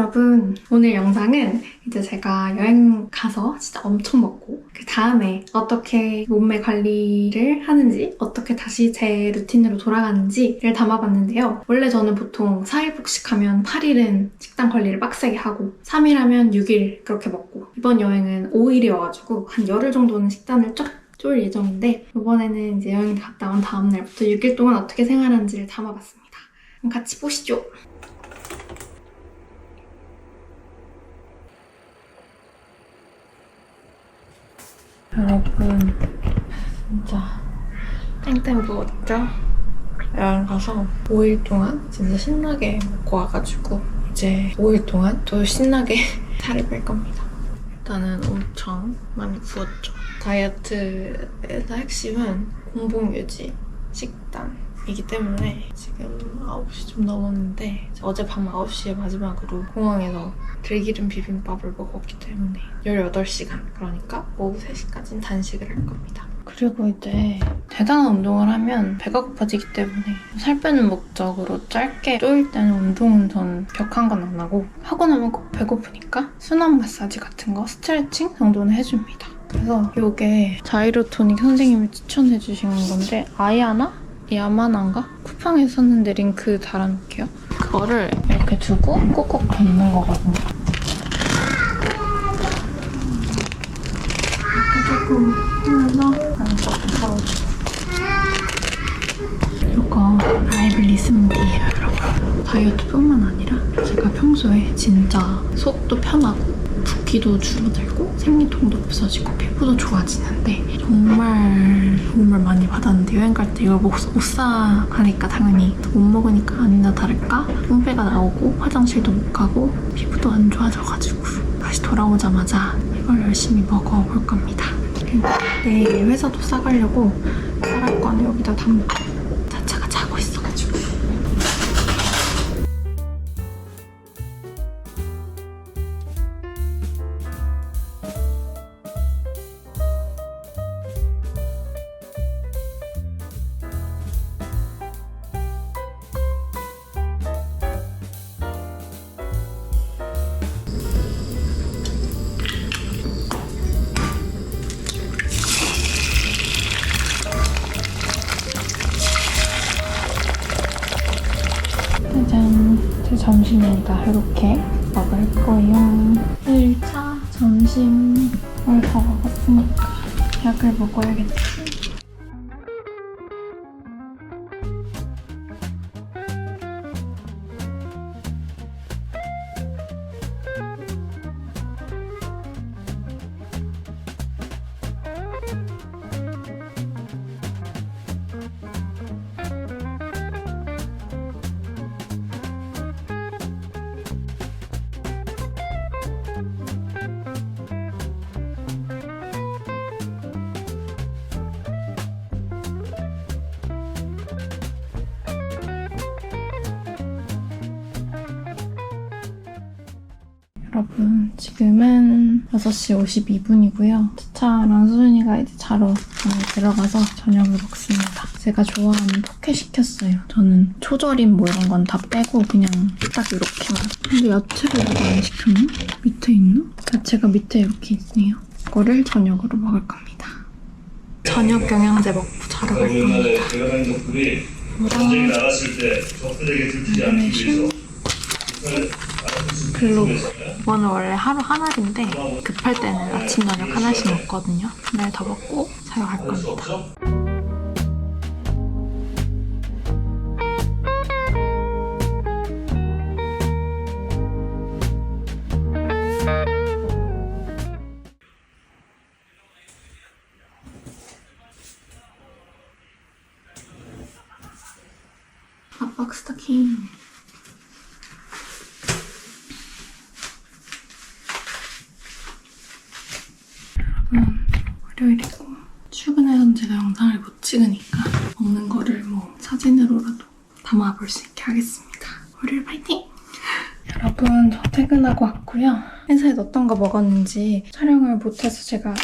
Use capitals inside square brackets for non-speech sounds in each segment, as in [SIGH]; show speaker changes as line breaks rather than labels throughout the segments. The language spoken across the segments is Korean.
여러분, 오늘 영상은 이제 제가 여행 가서 진짜 엄청 먹고, 그 다음에 어떻게 몸매 관리를 하는지, 어떻게 다시 제 루틴으로 돌아가는지를 담아봤는데요. 원래 저는 보통 4일 복식하면 8일은 식단 관리를 빡세게 하고, 3일 하면 6일 그렇게 먹고, 이번 여행은 5일이어가지고, 한 열흘 정도는 식단을 쫙쫄 예정인데, 이번에는 이제 여행 갔다 온 다음 날부터 6일 동안 어떻게 생활하는지를 담아봤습니다. 그럼 같이 보시죠. 여러분 진짜 땡땡 부었죠? 여행 가서 5일 동안 진짜 신나게 먹고 와가지고 이제 5일 동안 또 신나게 [LAUGHS] 살을 뺄 겁니다. 일단은 엄청 많이 부었죠. 다이어트에서 핵심은 공복 유지, 식단 이기 때문에 지금 9시 좀 넘었는데 어젯밤 9시에 마지막으로 공항에서 들기름 비빔밥을 먹었기 때문에 18시간 그러니까 오후 3시까지는 단식을 할 겁니다. 그리고 이제 대단한 운동을 하면 배가 고파지기 때문에 살 빼는 목적으로 짧게 쪼일 때는 운동은 전 벽한 건 안 하고 하고 나면 꼭 배고프니까 순환 마사지 같은 거 스트레칭 정도는 해줍니다. 그래서 이게 자이로토닉 선생님이 추천해 주신 건데 아이아나? 야마나인가? 쿠팡에서 샀는데 링크 달아놓을게요. 그거를 이렇게 두고 꾹꾹 뱉는 거거든요. 이렇게 조금 하면서 안쪽 털어주고 이거 아이블리 스무디예요 여러분 다이어트뿐만 아니라 제가 평소에 진짜 속도 편하고 붓기도 줄어들고 생리통도 없어지고 피부도 좋아지는데 정말 도움을 많이 받았는데 여행 갈 때 이걸 못, 못 사가니까 당연히 못 먹으니까 아니나 다를까 똥배가 나오고 화장실도 못 가고 피부도 안 좋아져가지고 다시 돌아오자마자 이걸 열심히 먹어볼 겁니다. 내일 회사도 싸가려고 거는 여기다 담고 제 점심입니다 이렇게 먹을 거예요. 1차 점심을 다 먹었으니까 약을 먹어야겠지 여러분 지금은 6시 52분이고요. 차차랑 수준이가 이제 자러 방에 들어가서 저녁을 먹습니다. 제가 좋아하는 포케 시켰어요. 저는 초절임 뭐 이런 건 다 빼고 그냥 딱 이렇게만. 근데 야채를 이거 안 시켰나? 밑에 있나? 야채가 밑에 이렇게 있네요. 이거를 저녁으로 먹을 겁니다. 저녁 영양제 먹고 자러 갈 겁니다.
제가 적들이 전쟁이 나갔을 때 적들에게 들키지 않기 위해서
글로브. 이거는 원래 하루 한 알인데 급할 때는 아침 저녁 하나씩 먹거든요. 그날 더 먹고 자러 갈 겁니다. 여러분, 월요일이고 출근해서 제가 영상을 못 찍으니까 먹는 거를 뭐 사진으로라도 담아볼 수 있게 하겠습니다. 월요일 파이팅! 여러분, 저 퇴근하고 왔고요. 회사에 어떤 거 먹었는지 촬영을 못해서 제가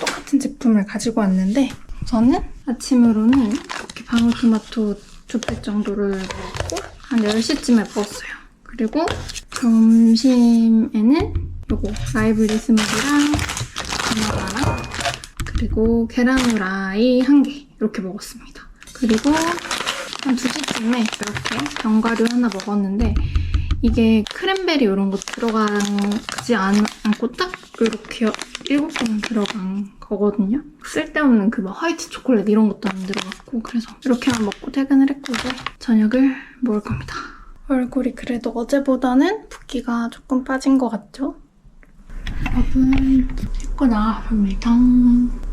똑같은 제품을 가지고 왔는데 저는 아침으로는 이렇게 방울토마토 두 팩 정도를 먹고 한 10시쯤에 먹었어요. 그리고 점심에는 요거 라이블리 스무디랑 바나나랑 그리고 계란 후라이 한 개 이렇게 먹었습니다. 그리고 한 2시쯤에 이렇게 견과류 하나 먹었는데 이게 크랜베리 이런 거 들어가지 않, 않고 딱 이렇게 7번 들어간 거거든요. 쓸데없는 그 막 화이트 초콜릿 이런 것도 안 들어갔고 그래서 이렇게만 먹고 퇴근을 했고 이제 저녁을 먹을 겁니다. 얼굴이 그래도 어제보다는 붓기가 조금 빠진 것 같죠? 여러분 씻고 나왔습니다.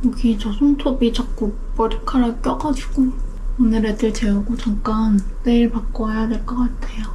여기 저 손톱이 자꾸 머리카락 껴가지고 오늘 애들 재우고 잠깐 내일 바꿔 와야 될 것 같아요.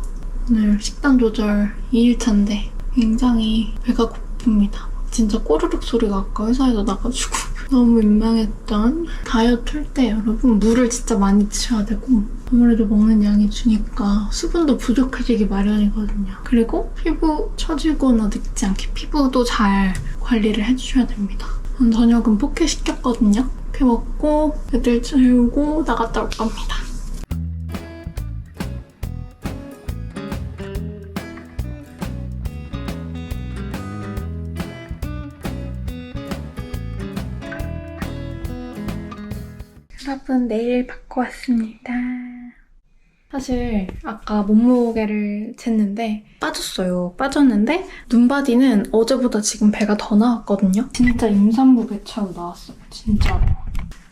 오늘 식단 조절 2일차인데 굉장히 배가 고픕니다. 진짜 꼬르륵 소리가 아까 회사에서 나가지고 너무 민망했던 다이어트 할 때 여러분 물을 진짜 많이 드셔야 되고 아무래도 먹는 양이 주니까 수분도 부족해지기 마련이거든요. 그리고 피부 처지거나 늙지 않게 피부도 잘 관리를 해주셔야 됩니다. 저녁은 포켓 시켰거든요. 이렇게 먹고 애들 재우고 나갔다 올 겁니다. 여러분 내일 받고 왔습니다. 사실 아까 몸무게를 쟀는데 빠졌어요. 빠졌는데 눈바디는 어제보다 지금 배가 더 나왔거든요. 진짜 임산부 배차로 나왔어요. 진짜로.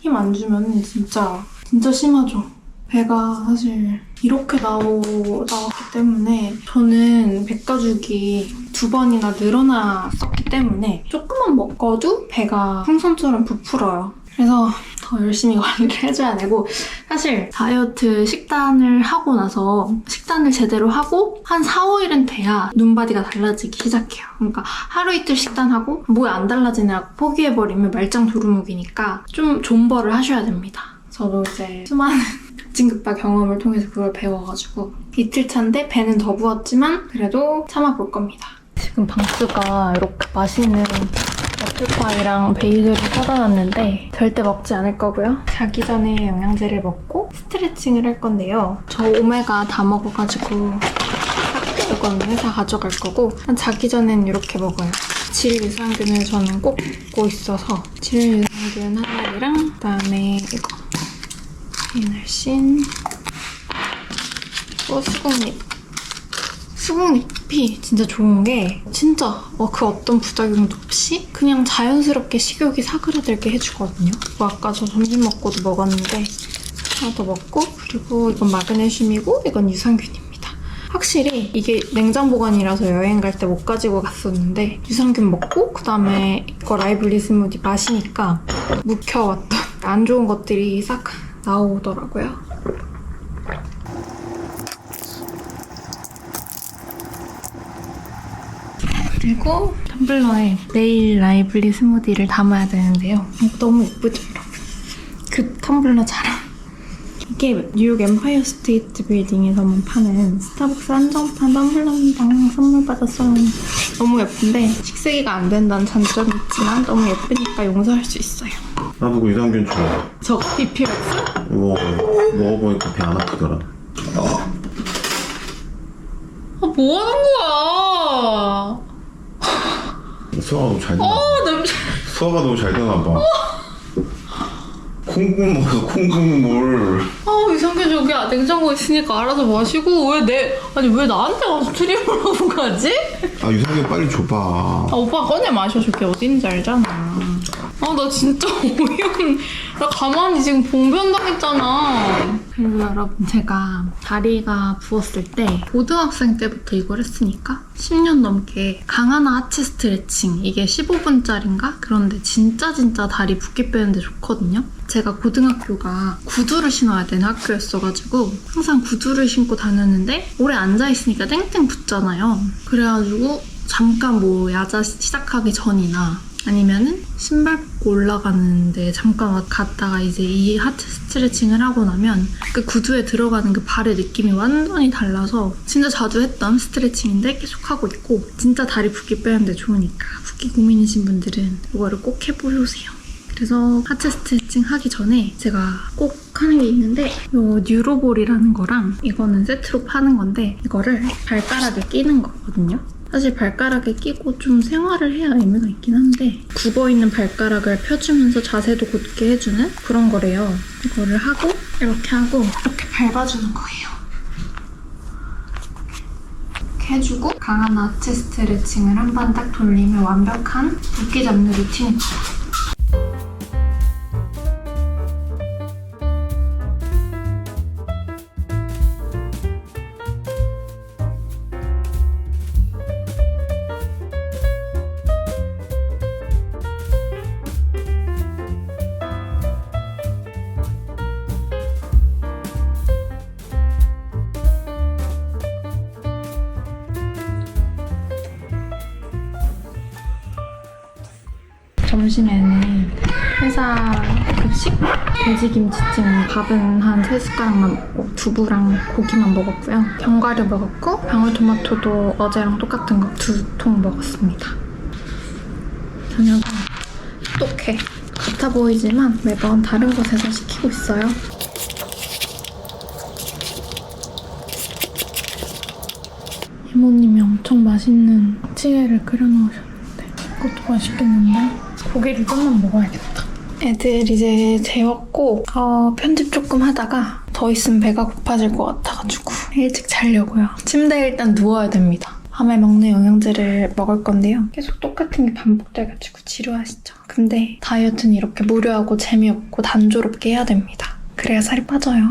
힘 안 주면 진짜 진짜 심하죠. 배가 사실 이렇게 나오, 나왔기 때문에 저는 백가죽이 두 번이나 늘어났었기 때문에 조금만 먹어도 배가 풍선처럼 부풀어요. 그래서 더 열심히 [LAUGHS] 관리를 해줘야 되고 사실 다이어트 식단을 하고 나서 식단을 제대로 하고 한 4, 5일은 돼야 눈바디가 달라지기 시작해요. 그러니까 하루 이틀 식단하고 뭐에 안 달라지느라고 포기해버리면 말짱 도루묵이니까 좀 존버를 하셔야 됩니다. 저도 이제 수많은 [LAUGHS] 급진급파 경험을 통해서 그걸 배워가지고 이틀 차인데 배는 더 부었지만 그래도 참아볼 겁니다. 지금 방스가 이렇게 맛있는 애플파이랑 베이글을 사다 놨는데 절대 먹지 않을 거고요. 자기 전에 영양제를 먹고 스트레칭을 할 건데요. 저 오메가 다 먹어가지고 이건 회사 가져갈 거고 자기 전엔 이렇게 먹어요. 질 유산균을 저는 꼭 먹고 있어서 질 유산균 한 알이랑 그다음에 이거 이날씬 또 수국잎 수국잎 이 진짜 좋은 게 진짜 어, 그 어떤 부작용도 없이 그냥 자연스럽게 식욕이 사그라들게 해주거든요. 뭐 아까 저 점심 먹고도 먹었는데 하나 더 먹고 그리고 이건 마그네슘이고 이건 유산균입니다. 확실히 이게 냉장 보관이라서 여행 갈 때 못 가지고 갔었는데 유산균 먹고 그다음에 이거 라이블리 스무디 마시니까 묵혀왔던 안 좋은 것들이 싹 나오더라고요. 그리고 텀블러에 네일 라이블리 스무디를 담아야 되는데요. 너무 예쁘죠, 여러분? 그 텀블러 자랑. 이게 뉴욕 엠파이어 스테이트 빌딩에서만 파는 스타벅스 한정판 텀블러입니다. 선물 받았어요. 너무 예쁜데 식세기가 안 된다는 장점이 있지만 너무 예쁘니까 용서할 수 있어요.
나도 그 유산균 줘.
저 비필엑스?
먹어. 먹어보니까 배 안 아프더라.
아, 뭐 하는 거야?
수아가 너무 잘 되나 봐.
아, 냄새.
수아가 너무 잘 되나 봐. 콩국 먹어서 콩국물.
아, 이상균 저기 냉장고에 있으니까 알아서 마시고 왜 내 아니 왜 나한테 와서 트림을 하고 가지?
아 유산균 빨리 줘봐.
아 오빠 꺼내 마셔 저게 어딘지 알잖아. 아 나 진짜 [LAUGHS] 어이없는 나 가만히 지금 봉변 당했잖아. 그리고 여러분 제가 다리가 부었을 때 고등학생 때부터 이걸 했으니까 10년 넘게 강하나 하체 스트레칭 이게 15분짜리인가? 그런데 진짜 진짜 다리 붓기 빼는데 좋거든요. 제가 고등학교가 구두를 신어야 되는 학교였어가지고 항상 구두를 신고 다녔는데 오래 앉아있으니까 땡땡 붙잖아요. 그래가지고 잠깐 뭐 야자 시작하기 전이나 아니면은 신발 올라가는데 잠깐 갔다가 이제 이 하체 스트레칭을 하고 나면 그 구두에 들어가는 그 발의 느낌이 완전히 달라서 진짜 자주 했던 스트레칭인데 계속 하고 있고 진짜 다리 붓기 빼는데 좋으니까 붓기 고민이신 분들은 이거를 꼭 해보세요. 그래서 하체 스트레칭 하기 전에 제가 꼭 하는 게 있는데 요 뉴로볼이라는 거랑 이거는 세트로 파는 건데 이거를 발가락에 끼는 거거든요. 사실 발가락에 끼고 좀 생활을 해야 의미가 있긴 한데 굽어있는 발가락을 펴주면서 자세도 곧게 해주는 그런 거래요. 이거를 하고 이렇게 하고 이렇게 밟아주는 거예요. 이렇게 해주고 강한 하체 스트레칭을 한 번 딱 돌리면 완벽한 붓기 잡는 돼요. 점심에는 회사 급식 돼지김치찜 밥은 한세 숟가락만 먹고 두부랑 고기만 먹었고요. 견과류 먹었고 방울토마토도 어제랑 똑같은 거 두 통 먹었습니다. 저녁은 똑해 같아 보이지만 매번 다른 곳에서 시키고 있어요. 이모님이 엄청 맛있는 찌개를 끓여놓으셨는데 그것도 맛있겠는데 고기를 좀만 먹어야겠다. 애들 이제 재웠고 어, 편집 조금 하다가 더 있으면 배가 고파질 것 같아가지고 일찍 자려고요. 침대에 일단 누워야 됩니다. 밤에 먹는 영양제를 먹을 건데요. 계속 똑같은 게 반복돼가지고 지루하시죠? 근데 다이어트는 이렇게 무료하고 재미없고 단조롭게 해야 됩니다. 그래야 살이 빠져요.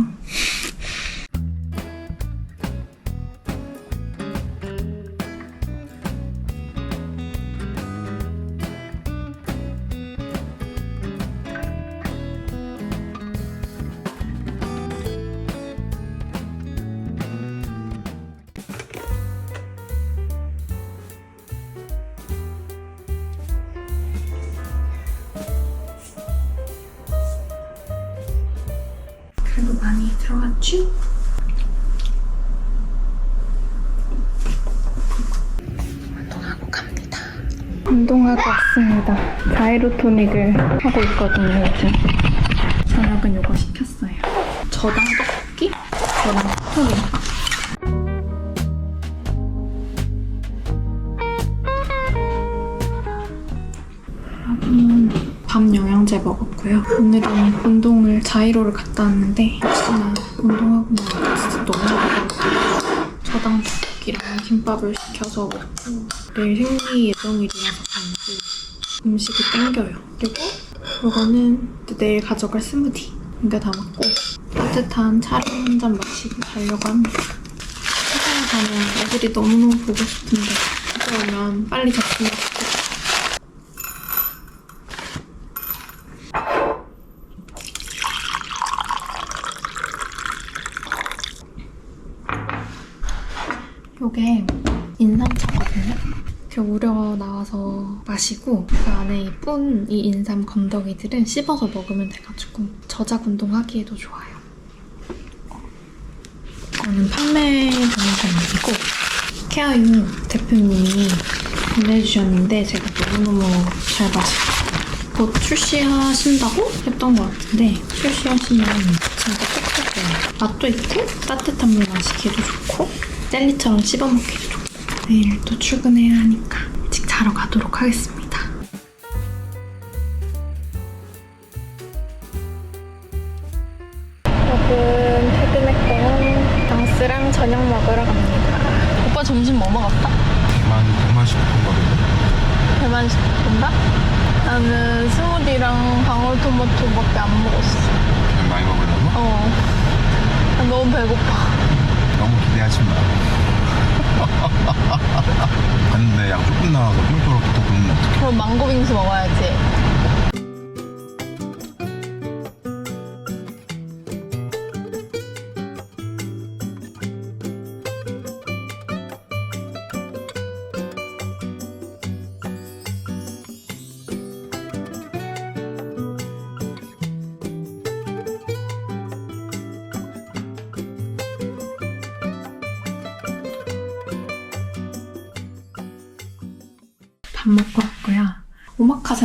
들어갔죠? 운동하고 갑니다. 운동하고 왔습니다. 가이로 토닉을 하고 있거든요, 요즘. 저녁은 요거 시켰어요. 저당 떡볶이? 저당 닭볶음밥. 여러분, 밤 영양제 먹 었고요. 오늘은 운동을 자이로를 갔다 왔는데 역시나 운동하고 나니까 진짜 너무 배고파요. 저당 떡볶이랑 김밥을 시켜서 먹고 내일 생리 예정일이라서 그런지 음식이 땡겨요. 그리고 이거는 또 내일 가져갈 스무디 이거 다 먹고 따뜻한 차를 한 잔 마시고 자려고 합니다. 회사에 가면 애들이 너무너무 보고 싶은데 그러면 빨리 잡히면 좋겠다. 요게 인삼차거든요. 이렇게 우려 나와서 마시고 그 안에 이 뿐 이 인삼 건더기들은 씹어서 먹으면 돼가지고 저작 운동하기에도 좋아요. 이거는 판매 동영상 아니고 케어유 대표님이 보내주셨는데 제가 너무너무 잘 마시고 곧 출시하신다고 했던 것 같은데 출시하시면 진짜 거예요. 맛도 있고 따뜻한 물 마시기도 좋고 젤리처럼 씹어 먹기도 좋고 내일 또 출근해야 하니까 일찍 자러 가도록 하겠습니다. 여러분 퇴근했고요. 당스랑 저녁 먹으러 갑니다. 오빠 점심 뭐 먹었다?
만 100만씩 본
배만 시킨다? 나는 스무디랑 방울토마토밖에 안 먹었어.
많이 먹으려고?
어. 나 너무 배고파.
너무 기대하지 마.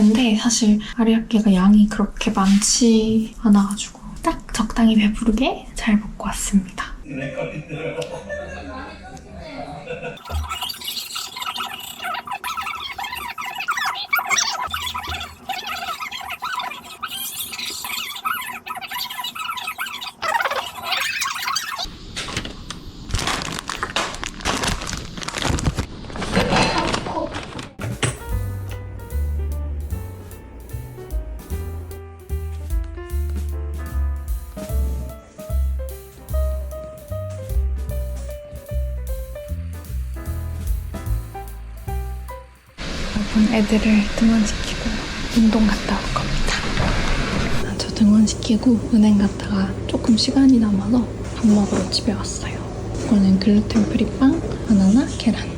오마카세인데 사실 아리아케가 양이 그렇게 많지 않아가지고 딱 적당히 배부르게 잘 먹고 왔습니다. 여러분 애들을 등원시키고 운동 갔다 올 겁니다. 저 등원시키고 은행 갔다가 조금 시간이 남아서 밥 먹으러 집에 왔어요. 이거는 글루텐 프리 빵, 바나나, 계란.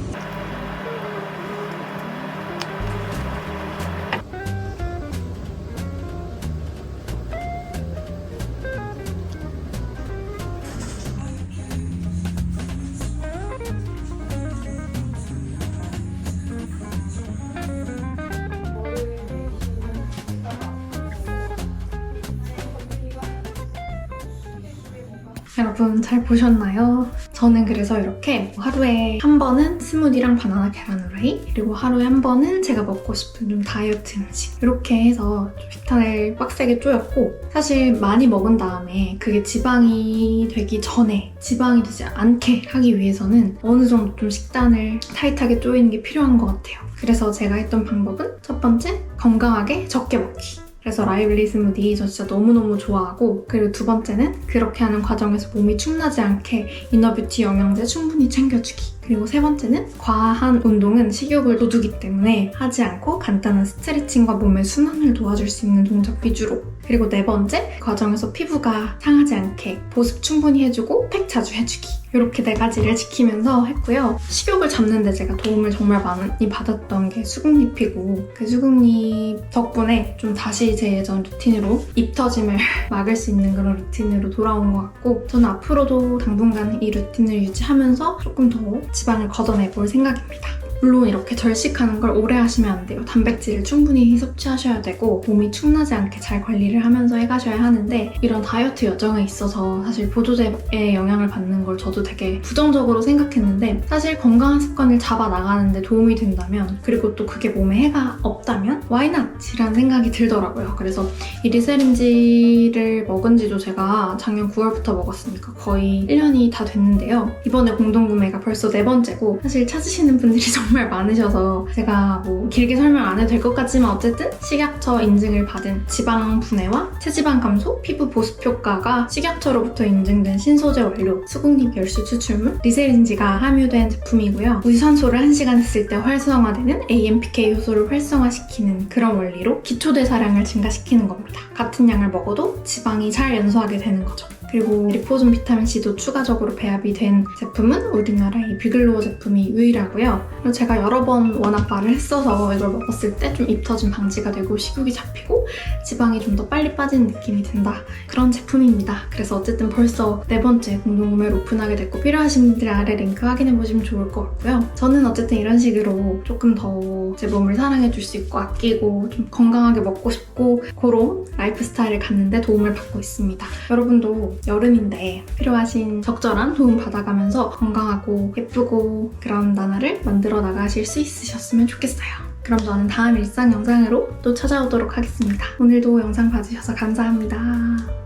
여러분 잘 보셨나요? 저는 그래서 이렇게 하루에 한 번은 스무디랑 바나나 계란 후라이 그리고 하루에 한 번은 제가 먹고 싶은 좀 다이어트 음식 이렇게 해서 좀 식단을 빡세게 쪼였고 사실 많이 먹은 다음에 그게 지방이 되기 전에 지방이 되지 않게 하기 위해서는 어느 정도 좀 식단을 타이트하게 쪼이는 게 필요한 것 같아요. 그래서 제가 했던 방법은 첫 번째 건강하게 적게 먹기 그래서 라이블리 스무디 저 진짜 너무너무 좋아하고 그리고 두 번째는 그렇게 하는 과정에서 몸이 축나지 않게 이너뷰티 영양제 충분히 챙겨주기. 그리고 세 번째는 과한 운동은 식욕을 돋우기 때문에 하지 않고 간단한 스트레칭과 몸의 순환을 도와줄 수 있는 동작 위주로 그리고 네 번째 과정에서 피부가 상하지 않게 보습 충분히 해주고 팩 자주 해주기 이렇게 네 가지를 지키면서 했고요 식욕을 잡는데 제가 도움을 정말 많이 받았던 게 수국잎이고 그 수국잎 덕분에 좀 다시 제 예전 루틴으로 입 터짐을 [LAUGHS] 막을 수 있는 그런 루틴으로 돌아온 것 같고 저는 앞으로도 당분간 이 루틴을 유지하면서 조금 더 지방을 걷어내 볼 생각입니다. 물론 이렇게 절식하는 걸 오래 하시면 안 돼요. 단백질을 충분히 섭취하셔야 되고 몸이 축나지 않게 잘 관리를 하면서 해가셔야 하는데 이런 다이어트 여정에 있어서 사실 보조제의 영향을 받는 걸 저도 되게 부정적으로 생각했는데 사실 건강한 습관을 잡아 나가는데 도움이 된다면 그리고 또 그게 몸에 해가 없다면 why not? 이라는 생각이 들더라고요. 그래서 이 리세린지를 먹은 지도 제가 작년 9월부터 먹었으니까 거의 1년이 다 됐는데요. 이번에 공동구매가 벌써 네 번째고 사실 찾으시는 분들이 [LAUGHS] 정말 많으셔서 제가 뭐 길게 설명 안 해도 될 것 같지만 어쨌든 식약처 인증을 받은 지방 분해와 체지방 감소, 피부 보습 효과가 식약처로부터 인증된 신소재 원료, 수국잎 열수 추출물, 리세린지가 함유된 제품이고요. 유산소를 1시간 했을 때 활성화되는 AMPK 효소를 활성화시키는 그런 원리로 기초 대사량을 증가시키는 겁니다. 같은 양을 먹어도 지방이 잘 연소하게 되는 거죠. 그리고 리포존 비타민C도 추가적으로 배합이 된 제품은 우리나라 이 비글로우 제품이 유일하고요. 그리고 제가 여러 번 원압발을 했어서 이걸 먹었을 때 좀 입 터짐 방지가 되고 식욕이 잡히고 지방이 좀 더 빨리 빠지는 느낌이 든다. 그런 제품입니다. 그래서 어쨌든 벌써 네 번째 공동구매를 오픈하게 됐고 필요하신 분들 아래 링크 확인해보시면 좋을 것 같고요. 저는 어쨌든 이런 식으로 조금 더 제 몸을 사랑해줄 수 있고 아끼고 좀 건강하게 먹고 싶고 그런 라이프 스타일을 갖는데 도움을 받고 있습니다. 여러분도 여름인데 필요하신 적절한 도움 받아가면서 건강하고 예쁘고 그런 나날을 만들어 나가실 수 있으셨으면 좋겠어요. 그럼 저는 다음 일상 영상으로 또 찾아오도록 하겠습니다. 오늘도 영상 봐주셔서 감사합니다.